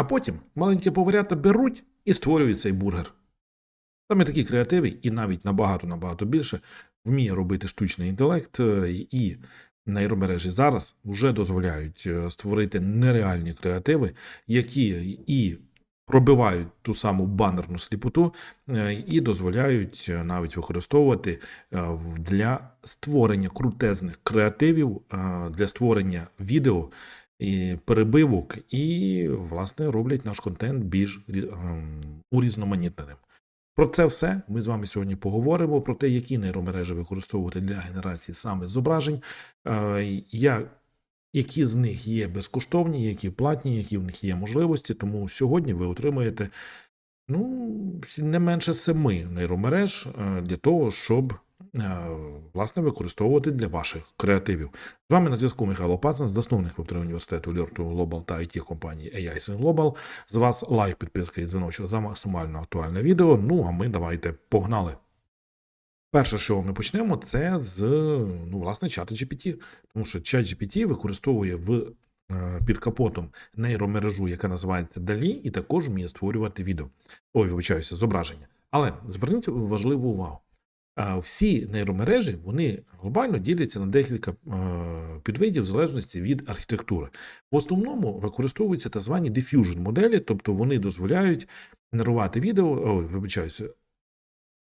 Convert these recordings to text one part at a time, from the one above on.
А потім маленькі поварята беруть і створюють цей бургер. Саме такі креативи, і навіть набагато-набагато більше вміє робити штучний інтелект, е, і нейромережі зараз вже дозволяють е, створити нереальні креативи, які і пробивають ту саму банерну сліпоту, е, і дозволяють навіть використовувати для створення крутезних креативів, для створення відео перебивок, і, власне, роблять наш контент більш ем, урізноманітненим. Про це все ми з вами сьогодні поговоримо про те, які нейромережі використовувати для генерації саме зображень, е, які з них є безкоштовні, які платні, які в них є можливості. Тому сьогодні ви отримаєте ну, не менше семи нейромереж е, для того, щоб власне використовувати для ваших креативів. З вами на зв'язку Михайло Пацан, засновник веб університету Learn Global та it компанії AI Global. З вас лайк, підписка і дзвіночок за максимально актуальне відео. Ну а ми давайте погнали. Перше, що ми почнемо, це з ну, власне чата GPT. Тому що чат GPT використовує в е, під капотом нейромережу, яка називається DALI, і також вміє створювати відео. Ой, вибачаюся, зображення. Але зверніть важливу увагу. Всі нейромережі вони глобально діляться на декілька е, підвидів в залежності від архітектури. В основному використовуються так звані diffusion моделі, тобто вони дозволяють генерувати відео, ой, вибачаюся,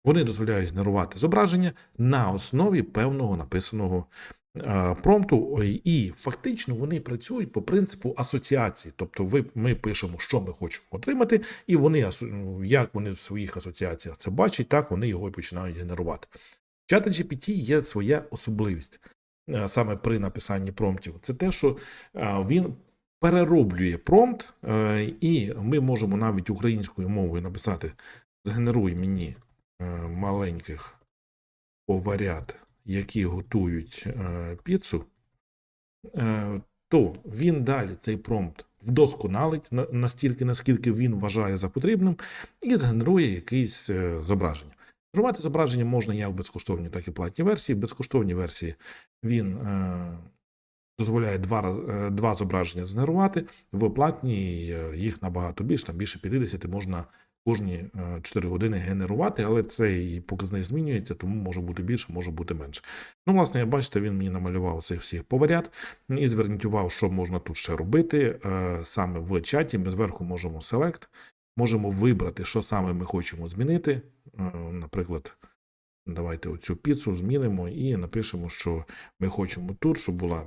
вони дозволяють генерувати зображення на основі певного написаного е, промпту, Ой, і фактично вони працюють по принципу асоціації. Тобто, ви ми пишемо, що ми хочемо отримати, і вони ну, як вони в своїх асоціаціях це бачать, так вони його і починають генерувати. Чата GPT є своя особливість е, саме при написанні промптів. Це те, що е, він перероблює промпт, і ми можемо навіть українською мовою написати: згенеруй мені маленьких поварят, які готують е, піцу, е, то він далі цей промпт вдосконалить настільки, наскільки він вважає за потрібним, і згенерує якесь е, зображення. Генерувати зображення можна як в безкоштовній, так і платній версії. В безкоштовній версії він дозволяє два, два зображення згенерувати. В платній їх набагато більше, там більше 50 можна кожні е, 4 години генерувати, але цей показник змінюється, тому може бути більше, може бути менше. Ну, власне, бачите, він мені намалював цих всіх поварят. І зверніть увагу, що можна тут ще робити. Е, Саме в чаті ми зверху можемо Select, можемо вибрати, що саме ми хочемо змінити. Е, Наприклад, давайте оцю піцу змінимо і напишемо, що ми хочемо тут, щоб була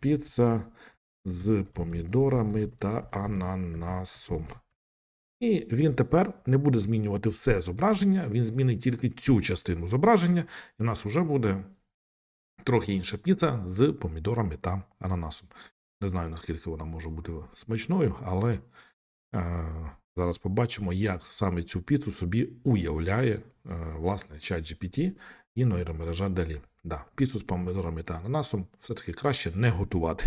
піца з помідорами та ананасом. І він тепер не буде змінювати все зображення, він змінить тільки цю частину зображення, і в нас вже буде трохи інша піца з помідорами та ананасом. Не знаю, наскільки вона може бути смачною, але е, зараз побачимо, як саме цю піцу собі уявляє е, власне чат GPT і нейромережа далі. Да, піцу з помідорами та ананасом все-таки краще не готувати.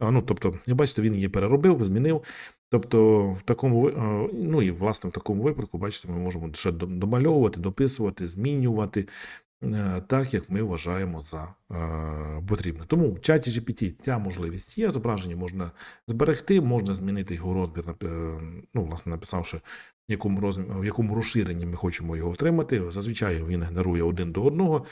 Е, Ну, тобто, бачите, він її переробив, змінив. Тобто, в такому е, ну і власне в такому випадку, бачите, ми можемо ще домальовувати, дописувати, змінювати е, так, як ми вважаємо за е, потрібне. Тому в чаті GPT ця можливість є. Зображення можна зберегти, можна змінити його розмір, ну, власне, написавши, в якому розмір, в якому розширенні ми хочемо його отримати. Зазвичай він генерує один до одного.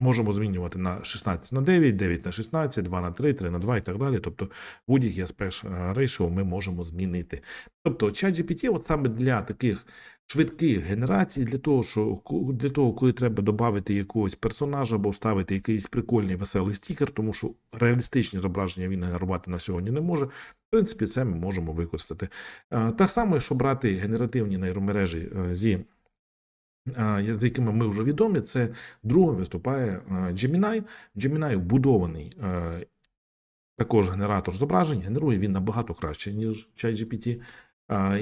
Можемо змінювати на 16 на 9, 9 на 16, 2 на 3, 3 на 2 і так далі. Тобто будь-які aspect ratio ми можемо змінити. Тобто ChatGPT от саме для таких швидких генерацій, для того, що для того, коли треба додати якогось персонажа або вставити якийсь прикольний веселий стікер, тому що реалістичні зображення він генерувати на сьогодні не може. В принципі, це ми можемо використати. Е, Так само, що брати генеративні нейромережі е, зі е, з якими ми вже відомі, це другим виступає Gemini. Gemini вбудований також генератор зображень, генерує він набагато краще, ніж ChatGPT.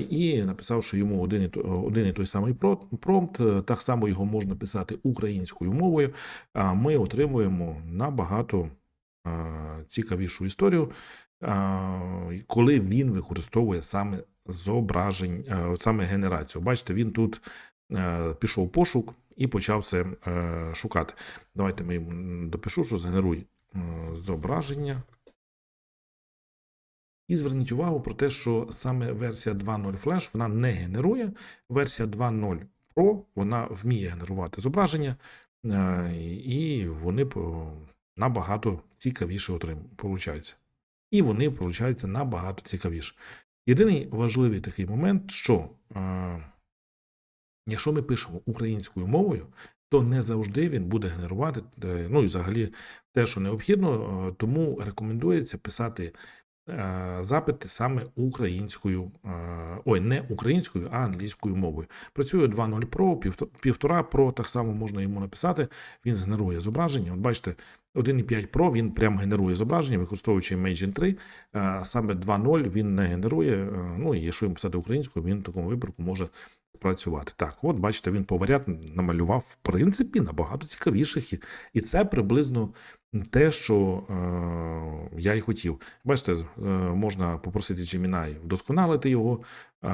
І написавши йому один і, то- один і той самий промпт, так само його можна писати українською мовою, а ми отримуємо набагато цікавішу історію, коли він використовує саме зображень, саме генерацію. Бачите, він тут пішов пошук і почав це е, шукати. Давайте ми допишу, що згенеруй е, зображення І зверніть увагу про те, що саме версія 2.0 Flash вона не генерує. Версія 2.0 Pro вона вміє генерувати зображення, е, і вони набагато цікавіше получаються. І вони получаються набагато цікавіше. Єдиний важливий такий момент, що е, якщо ми пишемо українською мовою, то не завжди він буде генерувати, е, ну і взагалі те, що необхідно, е, тому рекомендується писати е, запити саме українською, ой, не українською, а англійською мовою. Працює 2.0 Pro, півто- півтора Pro, так само можна йому написати. Він згенерує зображення. От бачите, 1.5 Pro він прямо генерує зображення, використовуючи Imagen 3. а Саме 2.0 він не генерує. Ну і якщо йому писати українською, він в такому випадку може спрацювати. Так, от бачите, він поварят намалював в принципі набагато цікавіших, і це приблизно те, що е, я й хотів. Бачите, е, можна попросити Джемінай вдосконалити його. Е,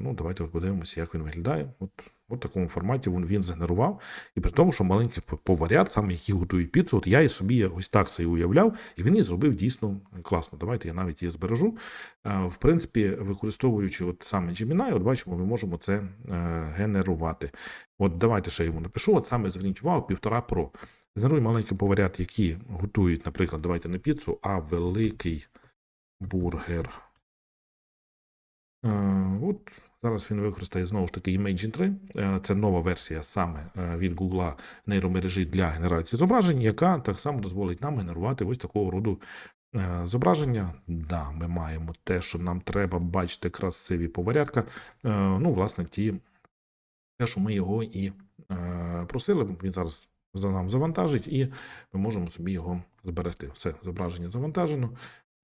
ну, давайте от подивимося, як він виглядає. От, в такому форматі він, він згенерував. І при тому, що маленький поварят, саме який готує піцу, от я і собі ось так це і уявляв, і він її зробив дійсно класно. Давайте я навіть її збережу. Е, В принципі, використовуючи от саме Gemini, от бачимо, ми можемо це е, генерувати. От давайте ще йому напишу. От саме зверніть увагу, півтора Pro. Генеруй маленький поварят, які готують, наприклад, давайте не піцу, а великий бургер. Е, От зараз він використає знову ж таки Imagen 3. Е, Це нова версія саме е, від Google нейромережі для генерації зображень, яка так само дозволить нам генерувати ось такого роду е, зображення. Да, ми маємо те, що нам треба бачити красиві поварятка. Е, Ну, власне, ті, те, що ми його і просили. Він зараз за нам завантажить, і ми можемо собі його зберегти. Все, зображення завантажено.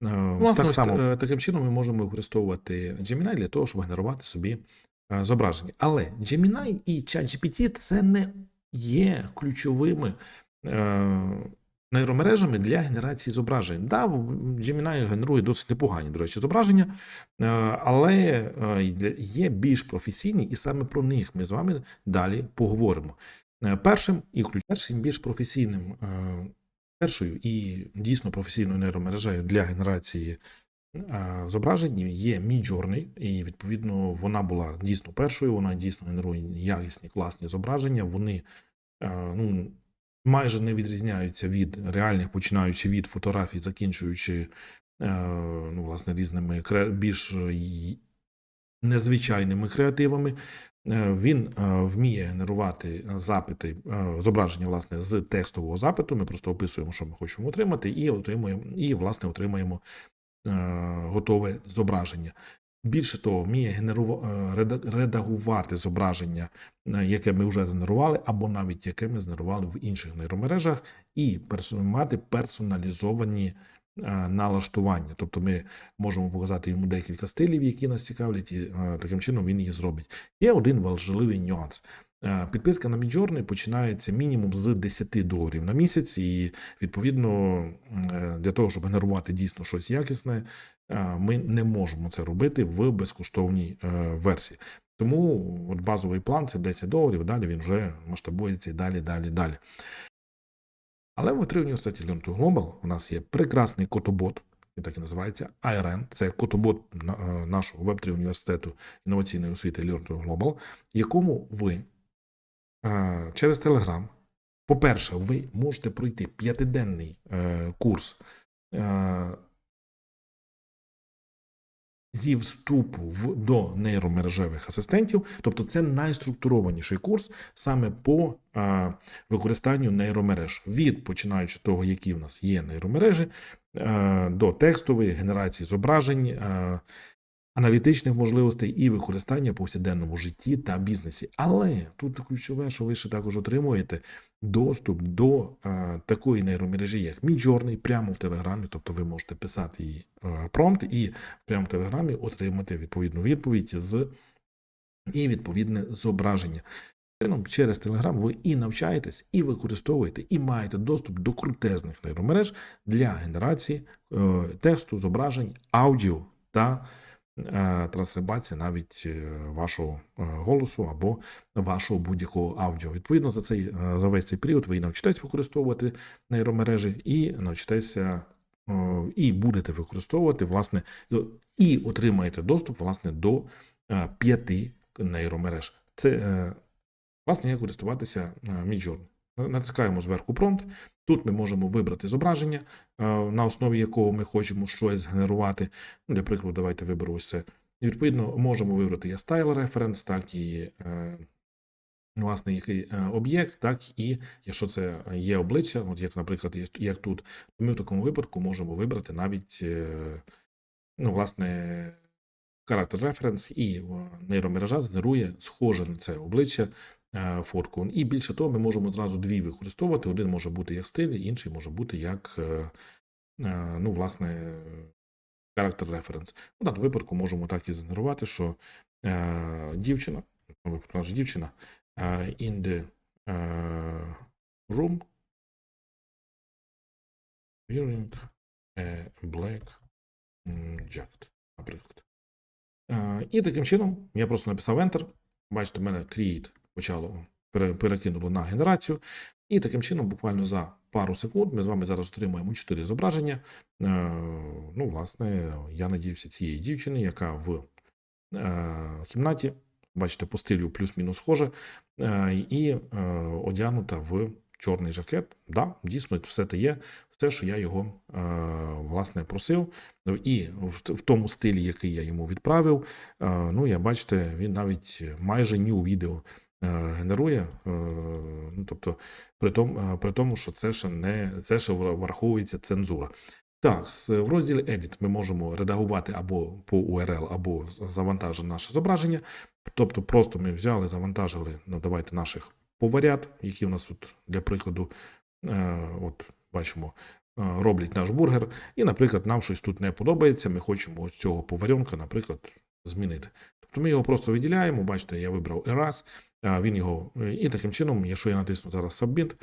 Е, Власне, так ось само, е, таким чином ми можемо використовувати Gemini для того, щоб генерувати собі е, зображення. Але Gemini і ChatGPT це не є ключовими нейромережами для генерації зображень. Да, Gemini генерує досить непогані, до речі, зображення, але є більш професійні, і саме про них ми з вами далі поговоримо. Першим і першим більш професійним, першою і дійсно професійною нейромережею для генерації зображень є Midjourney, і відповідно вона була дійсно першою. Вона дійсно генерує якісні, класні зображення. Вони ну, майже не відрізняються від реальних, починаючи від фотографій, закінчуючи ну, власне, різними більш е, незвичайними креативами. Е, Він е, вміє генерувати запити, е, зображення власне з текстового запиту. Ми просто описуємо, що ми хочемо отримати, і отримуємо, і власне отримаємо готове зображення. Більше того, вміє генерува- е, редагувати зображення, яке ми вже згенерували, або навіть яке ми згенерували в інших нейромережах, і мати персоналізовані налаштування. Тобто ми можемо показати йому декілька стилів, які нас цікавлять, і е, таким чином він їх зробить. Є один важливий нюанс. Е, Підписка на Midjourney починається мінімум з 10 доларів на місяць, і відповідно е, для того, щоб генерувати дійсно щось якісне, е, ми не можемо це робити в безкоштовній е, версії. Тому от базовий план це 10 доларів, далі він вже масштабується і далі, далі, далі. Але в Три університеті Learn Global у нас є прекрасний котобот, він так і називається IRN. Це котобот е, нашого веб 3 університету інноваційної освіти Learn to Global, якому ви е, через Telegram, по-перше, ви можете пройти п'ятиденний е, курс зі вступу в, до нейромережевих асистентів. Тобто це найструктурованіший курс саме по а, використанню нейромереж, від починаючи того, які в нас є нейромережі, а, до текстової генерації зображень, е, аналітичних можливостей і використання в повсякденному житті та бізнесі. Але тут ключове, що ви ще також отримуєте доступ до е, такої нейромережі, як Midjourney, прямо в Телеграмі. Тобто ви можете писати її е, промпт і прямо в Телеграмі отримати відповідну відповідь з і відповідне зображення. Через Телеграм ви і навчаєтесь, і використовуєте, і маєте доступ до крутезних нейромереж для генерації е, тексту, зображень, аудіо та е, навіть е, вашого е, голосу або вашого будь-якого аудіо. Відповідно, за цей за весь цей період ви навчитесь використовувати нейромережі і навчитеся і будете використовувати, власне, і отримаєте доступ власне, до п'яти нейромереж. Це, власне, як користуватися Midjourney. Натискаємо зверху промпт. Тут ми можемо вибрати зображення, е, на основі якого ми хочемо щось згенерувати. Ну, Для прикладу, давайте виберу ось це. І відповідно можемо вибрати як стайл референс, так і е, власне який е, об'єкт, так і якщо це є обличчя, от як, наприклад, як тут, то ми в такому випадку можемо вибрати навіть ну, власне характер референс, і нейромережа згенерує схоже на це обличчя фотку. І більше того, ми можемо зразу дві використовувати. Один може бути як стиль, інший може бути як е, е, ну, власне, характер референс. В даному випадку можемо так і згенерувати, що е, дівчина, ну, наша дівчина, е, in the е, room wearing a black jacket, наприклад. Е, І таким чином я просто написав Enter. Бачите, в мене create почало перекинуло на генерацію. І таким чином, буквально за пару секунд, ми з вами зараз отримаємо 4 зображення. Е, Ну, власне, я надіюся, цієї дівчини, яка в е, кімнаті, бачите, по стилю плюс-мінус схоже, е, і одягнута в чорний жакет. Да, дійсно, все те є, все, що я його власне просив. І в, тому стилі, який я йому відправив, ну, я бачите, він навіть майже ню відео генерує. е, Ну, тобто, при тому, е, при тому, що це ще не це ще враховується цензура. Так, в розділі Edit ми можемо редагувати або по URL, або завантажити наше зображення. Тобто, просто ми взяли, завантажили, ну давайте наших поварят, які у нас тут для прикладу, е, от бачимо, е, роблять наш бургер. І, наприклад, нам щось тут не подобається. Ми хочемо ось цього поваренка, наприклад, змінити. Тобто ми його просто виділяємо. Бачите, я вибрав а, він його. І таким чином, якщо я натисну зараз Submit,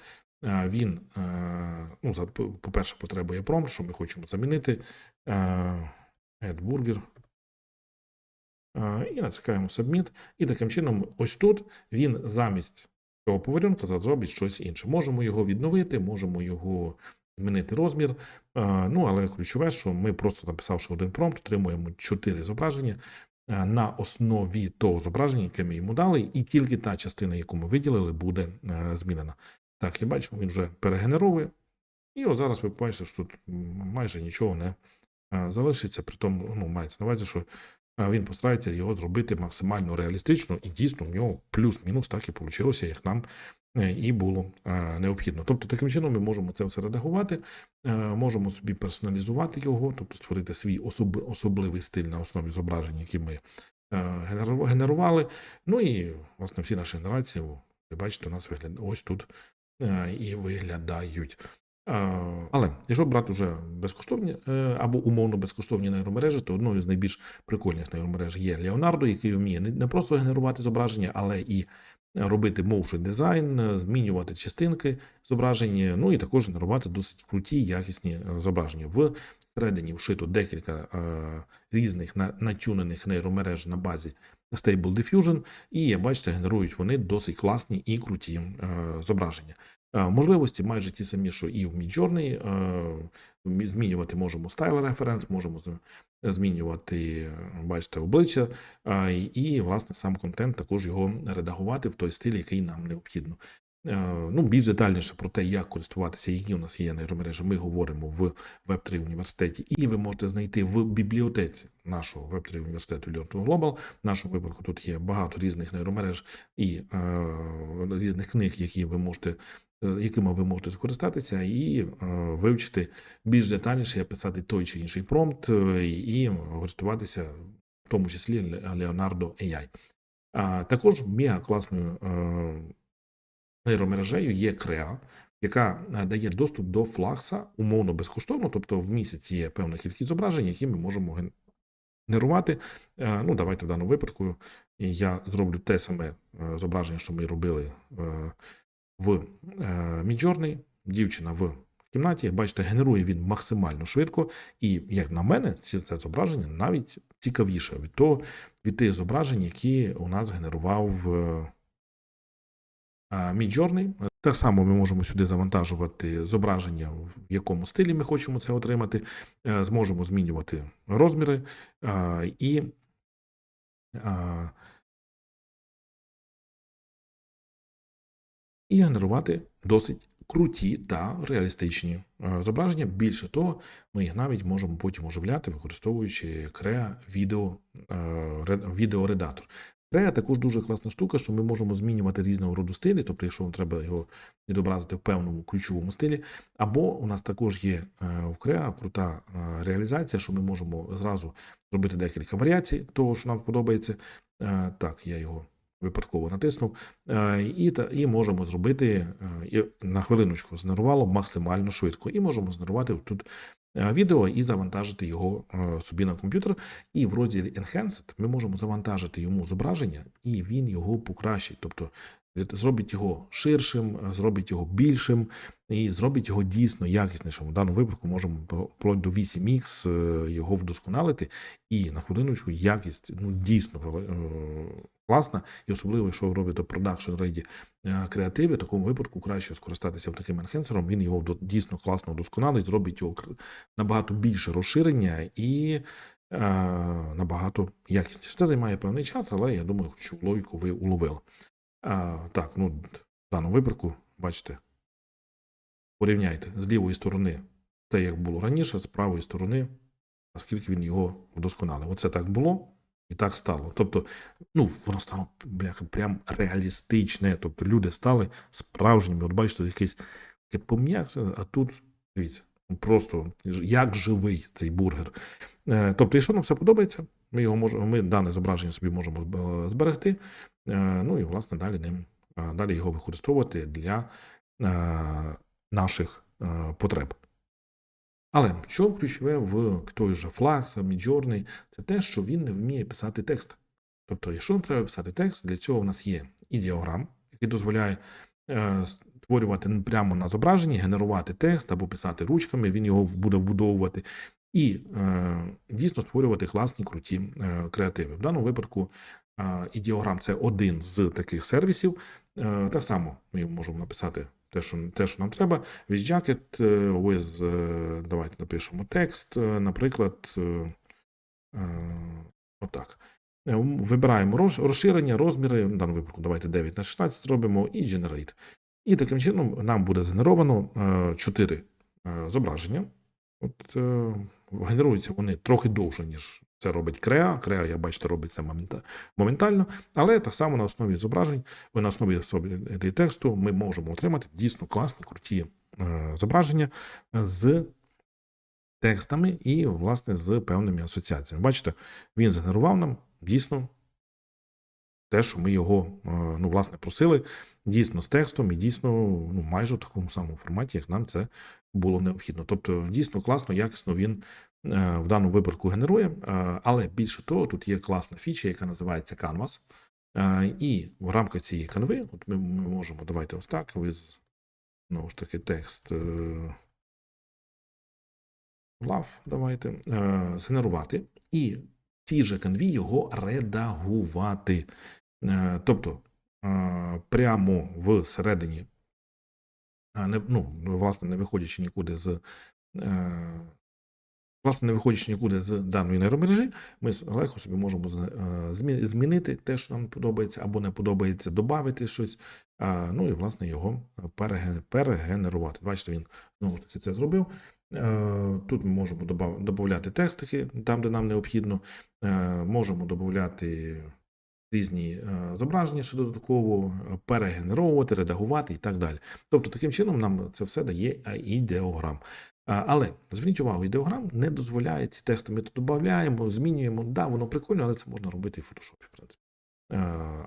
він, е, ну, по- по-перше, потребує промпт, що ми хочемо замінити. е, Add. Е, І натискаємо Submit. І таким чином, ось тут він замість цього поваренка зробить щось інше. Можемо його відновити, можемо його змінити розмір. Е, Ну, але ключове, що ми просто написавши один промпт, отримуємо 4 зображення е, на основі того зображення, яке ми йому дали, і тільки та частина, яку ми виділили, буде е, змінена. Так, я бачу, він вже перегенеровує. І ось зараз ви бачите, що тут майже нічого не е, залишиться. При тому, ну, мається на увазі, що е, він постарається його зробити максимально реалістично, і дійсно в нього плюс-мінус так і вийшло, як нам е, і було е, необхідно. Тобто, таким чином ми можемо це все редагувати, е, можемо собі персоналізувати його, тобто створити свій особ, особливий стиль на основі зображень, які ми генерували. Ну і власне всі наші генерації, ви бачите, у нас вигляд ось тут і виглядають. Але якщо брати вже безкоштовні е, або умовно безкоштовні нейромережі, то одною з найбільш прикольних нейромереж є Leonardo, який вміє не просто генерувати зображення, але і робити motion дизайн, змінювати частинки зображень, ну і також генерувати досить круті, якісні е, зображення. В середині вшито декілька е, різних натюнених нейромереж на базі Stable Diffusion, і бачите, генерують вони досить класні і круті зображення. Е, Можливості майже ті самі, що і в Midjourney. Е, Змінювати можемо стайл референс, можемо змінювати, е, бачите, обличчя, і, власне, сам контент також його редагувати в той стиль, який нам необхідно. Ну, більш детальніше про те, як користуватися, які у нас є нейромережі, ми говоримо в Web3 університеті, і ви можете знайти в бібліотеці нашого Web3 університету Learn Global. В нашому випадку тут є багато різних нейромереж і е, різних книг, які ви можете, якими ви можете скористатися, і е, вивчити більш детальніше, писати той чи інший промпт е, і користуватися, в тому числі Leonardo AI. А також мега класною е, нейромережею є Креа, яка е, дає доступ до флакса умовно безкоштовно, тобто в місяць є певна кількість зображень, які ми можемо генерувати. Е, Ну, давайте в даному випадку я зроблю те саме е, зображення, що ми робили е, в е, Midjourney. Дівчина в кімнаті, бачите, генерує він максимально швидко, і, як на мене, це зображення навіть цікавіше від того, від тих зображень, які у нас генерував е, а, Так само ми можемо сюди завантажувати зображення, в якому стилі ми хочемо це отримати. Е, Зможемо змінювати розміри е, і і генерувати досить круті та реалістичні е, зображення. Більше того, ми їх навіть можемо потім оживляти, використовуючи Crea відео, е, ре- відеоредактор. Crea також дуже класна штука, що ми можемо змінювати різного роду стилі, тобто, якщо вам треба його відобразити в певному ключовому стилі, або у нас також є е, в Crea крута реалізація, що ми можемо зразу зробити декілька варіацій того, що нам подобається. Так, я його випадково натиснув. Е, І, і можемо зробити е, і на хвилиночку згенерувало максимально швидко. І можемо згенерувати тут е, відео і завантажити його собі на комп'ютер. І в розділі Enhanced ми можемо завантажити йому зображення, і він його покращить. Тобто зробить його ширшим, зробить його більшим і зробить його дійсно якіснішим. В даному випадку можемо вплоть до 8X е, його вдосконалити. І на хвилиночку якість ну, дійсно класна. І особливо, якщо ви робите продакшн рейді креативи, в такому випадку краще скористатися таким енхенсером. Він його дійсно класно вдосконалить, зробить його набагато більше розширення і е, набагато якісніше. Це займає певний час, але я думаю, що логіку ви уловили. А, так, ну в даному випадку, бачите, порівняйте з лівої сторони те, як було раніше, з правої сторони, наскільки він його вдосконалив. Оце так було і так стало. Тобто, ну, воно стало бляха, прям реалістичне. Тобто люди стали справжніми. От бачите, якийсь таке пом'якше, а тут, дивіться, просто як живий цей бургер. Е, Тобто, якщо нам все подобається, ми його можемо, ми дане зображення собі можемо зберегти. Е, Ну і власне далі ним е, далі його використовувати для наших потреб. Але що ключове в той же Flax, Midjourney, це те, що він не вміє писати текст. Тобто, якщо нам треба писати текст, для цього в нас є ідеограм, який дозволяє е, створювати прямо на зображенні, генерувати текст або писати ручками, він його буде вбудовувати, і е, дійсно створювати класні круті е, креативи. В даному випадку е, ідеограм це один з таких сервісів. Е, так само ми можемо написати те, що, те, що нам треба. With jacket е, with, е, давайте напишемо текст, е, наприклад, отак. Вибираємо розширення, розміри, в даному випадку давайте 9 на 16 робимо і Generate. І таким чином нам буде згенеровано 4 зображення. От, генеруються вони трохи довше, ніж це робить Crea. Crea, я бачите, робить це моментально, але так само на основі зображень, на основі особі тексту ми можемо отримати дійсно класні, круті е, зображення з текстами і, власне, з певними асоціаціями. Бачите, він згенерував нам дійсно те, що ми його е, ну, власне просили, дійсно з текстом і дійсно ну, майже в такому самому форматі, як нам це було необхідно. Тобто, дійсно класно, якісно він в даному випадку генерує. Е, Але більше того, тут є класна фіча, яка називається Canvas. Е, І в рамках цієї канви, от ми, можемо давайте ось так, with, знову ж таки, текст. е, Love, давайте, е, згенерувати і в цій же канві його редагувати. Е, Тобто е, прямо всередині, е, ну, власне, не виходячи нікуди з. Власне, не виходячи нікуди з даної нейромережі, ми легко собі можемо е, змі- змінити те, що нам подобається або не подобається, додати щось, ну і власне його перегенерувати. Бачите, він знову ж таки це зробив. Е, Тут ми можемо додати текстики там, де нам необхідно. Е, Можемо додати різні зображення, що додатково перегенеровувати, редагувати і так далі. Тобто, таким чином нам це все дає ідеограм. Але зверніть увагу, ідеограм не дозволяє ці тексти. Ми тут додаємо, змінюємо. Да, воно прикольно, але це можна робити і в фотошопі, в принципі. Е,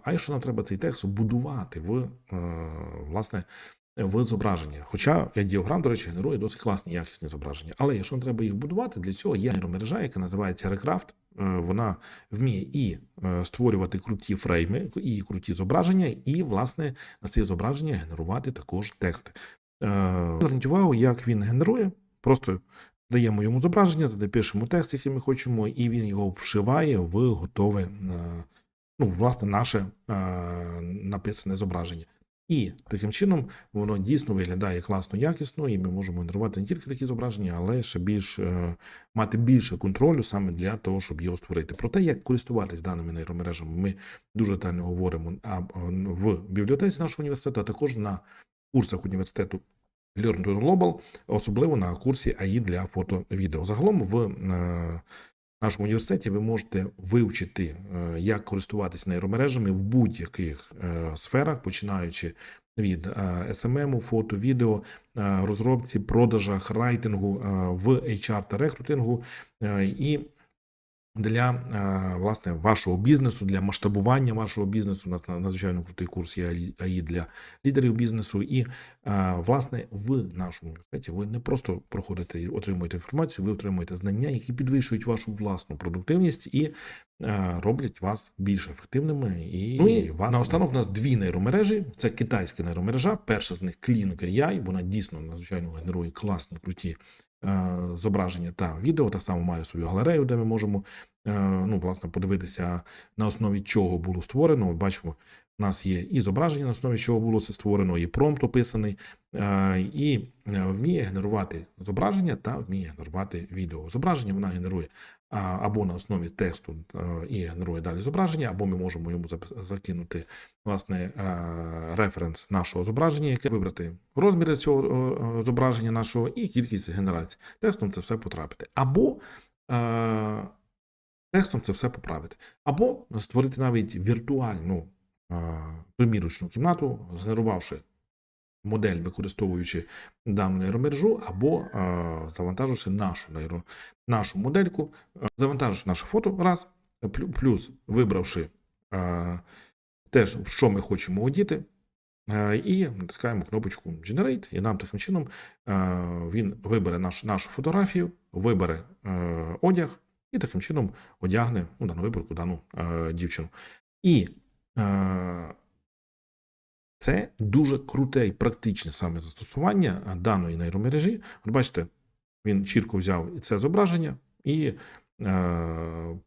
А якщо нам треба цей текст будувати в е, власне в зображення. Хоча ідеограм, до речі, генерує досить класні якісні зображення. Але якщо нам треба їх будувати, для цього є нейромережа, яка називається Recraft. Е, Вона вміє і створювати круті фрейми, і круті зображення, і, власне, на ці зображення генерувати також тексти. Зверніть увагу, як він генерує. Просто даємо йому зображення, запишемо текст, який ми хочемо, і він його вшиває в готове, е, ну, власне, наше е, написане зображення. І таким чином воно дійсно виглядає класно, якісно, і ми можемо генерувати не тільки такі зображення, але ще більш е, мати більше контролю саме для того, щоб його створити. Про те, як користуватись даними нейромережами, ми дуже детально говоримо в бібліотеці нашого університету, а також на курсах університету Learn to Global, особливо на курсі АІ для фото-відео. Загалом в е, нашому університеті ви можете вивчити, е, як користуватися нейромережами в будь-яких е, сферах, починаючи від е, СММ, фото, відео, розробці, продажах, райтингу, в HR та рекрутингу і для е, власне вашого бізнесу, для масштабування вашого бізнесу. У нас надзвичайно крутий курс є АІ- для лідерів бізнесу. І е, власне в нашому університеті ви не просто проходите і отримуєте інформацію, ви отримуєте знання, які підвищують вашу власну продуктивність і е, роблять вас більш ефективними. І, ну вас наостанок у нас дві нейромережі. Це китайська нейромережа. Перша з них Clean AI, Вона дійсно надзвичайно генерує класні круті. Е, Зображення та відео так само має свою галерею, де ми можемо е, ну, власне подивитися на основі чого було створено. Бачимо, у нас є і зображення, на основі чого було це створено, і промпт описаний, е, і вміє генерувати зображення та вміє генерувати відео. Зображення вона генерує або на основі тексту е, і генерує далі зображення, або ми можемо йому закинути власне е, референс нашого зображення, яке вибрати розміри цього е, зображення нашого і кількість генерацій. Текстом це все потрапити. Або текстом це все поправити. Або створити навіть віртуальну примірочну кімнату, згенерувавши модель, використовуючи дану нейромережу, або е, завантаживши нашу нейро, нашу модельку, е, завантаживши наше фото раз, плюс вибравши е, те, що ми хочемо одіти, і натискаємо кнопочку Generate, і нам таким чином він вибере наш, нашу фотографію, вибере одяг, і таким чином одягне ну, в даному випадку дану дівчину. І це дуже круте і практичне саме застосування даної нейромережі. От бачите, він чітко взяв і це зображення і е,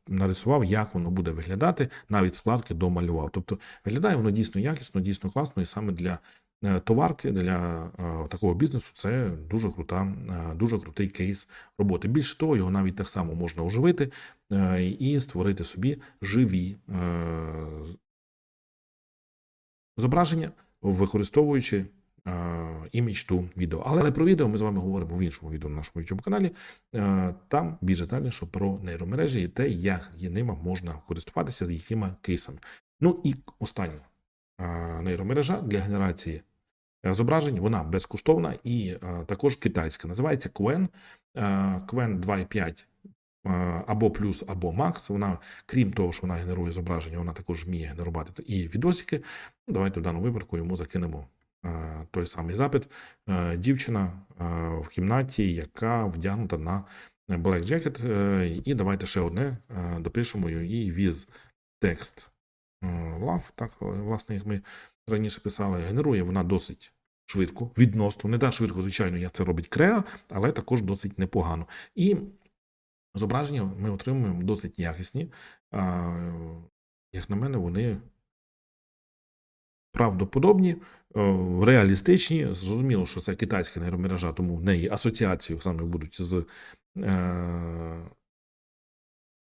нарисував, як воно буде виглядати, навіть складки домалював. Тобто виглядає воно дійсно якісно, дійсно класно, і саме для е, товарки, для е, такого бізнесу це дуже крута, е, дуже крутий кейс роботи. Більше того, його навіть так само можна оживити е, і створити собі живі е, зображення, використовуючи е, імідж ту відео. Але про відео ми з вами говоримо в іншому відео на нашому YouTube каналі. Е, там більш детальніше про нейромережі і те, як ними можна користуватися, з якими кейсами. Ну і остання е, нейромережа для генерації зображень, вона безкоштовна і також китайська. Називається Qwen. Е, 2.5 е, або плюс, або Max. Вона, крім того, що вона генерує зображення, вона також вміє генерувати і відосики. Давайте в даному випадку йому закинемо е, той самий запит. Е, Дівчина е, в кімнаті, яка вдягнута на Black Jacket. Е, І давайте ще одне е, допишемо її with текст love. Так, е, власне, як ми раніше писали, генерує вона досить швидко, відносно. Не так швидко, звичайно, як це робить Креа, але також досить непогано. І зображення ми отримуємо досить якісні. А, Як на мене, вони правдоподобні, е, реалістичні. Зрозуміло, що це китайська нейромережа, тому в неї асоціації саме будуть з е,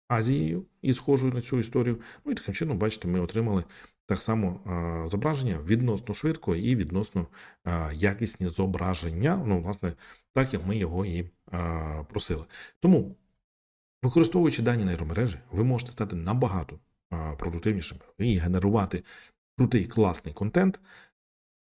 Азією і схожою на цю історію. Ну і таким чином, бачите, ми отримали так само е, зображення відносно швидко і відносно якісні зображення. Ну, власне, так як ми його і просили. Тому, використовуючи дані нейромережі, ви можете стати набагато продуктивнішими і генерувати крутий класний контент.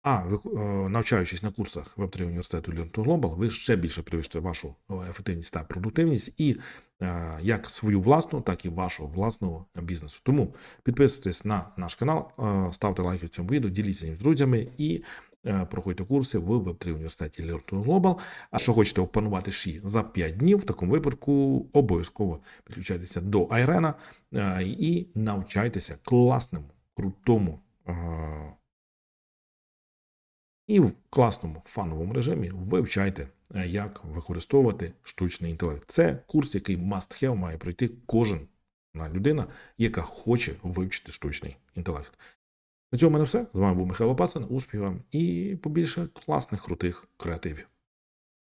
А е, навчаючись на курсах Web3 університету Learn to Global, ви ще більше привищите вашу е, ефективність та продуктивність і е, як свою власну, так і вашого власного бізнесу. Тому підписуйтесь на наш канал, ставте лайки цьому відео, діліться з друзями і проходьте курси в Web3 університеті Learn Global. А що хочете опанувати ші за 5 днів, в такому випадку обов'язково підключайтеся до Айрена е, і навчайтеся класному, крутому. е, і в класному фановому режимі вивчайте, е, як використовувати штучний інтелект. Це курс, який must have має пройти кожен людина, яка хоче вивчити штучний інтелект. На цьому в мене все. З вами був Михайло Пасин. Успіхів вам і побільше класних, крутих креативів.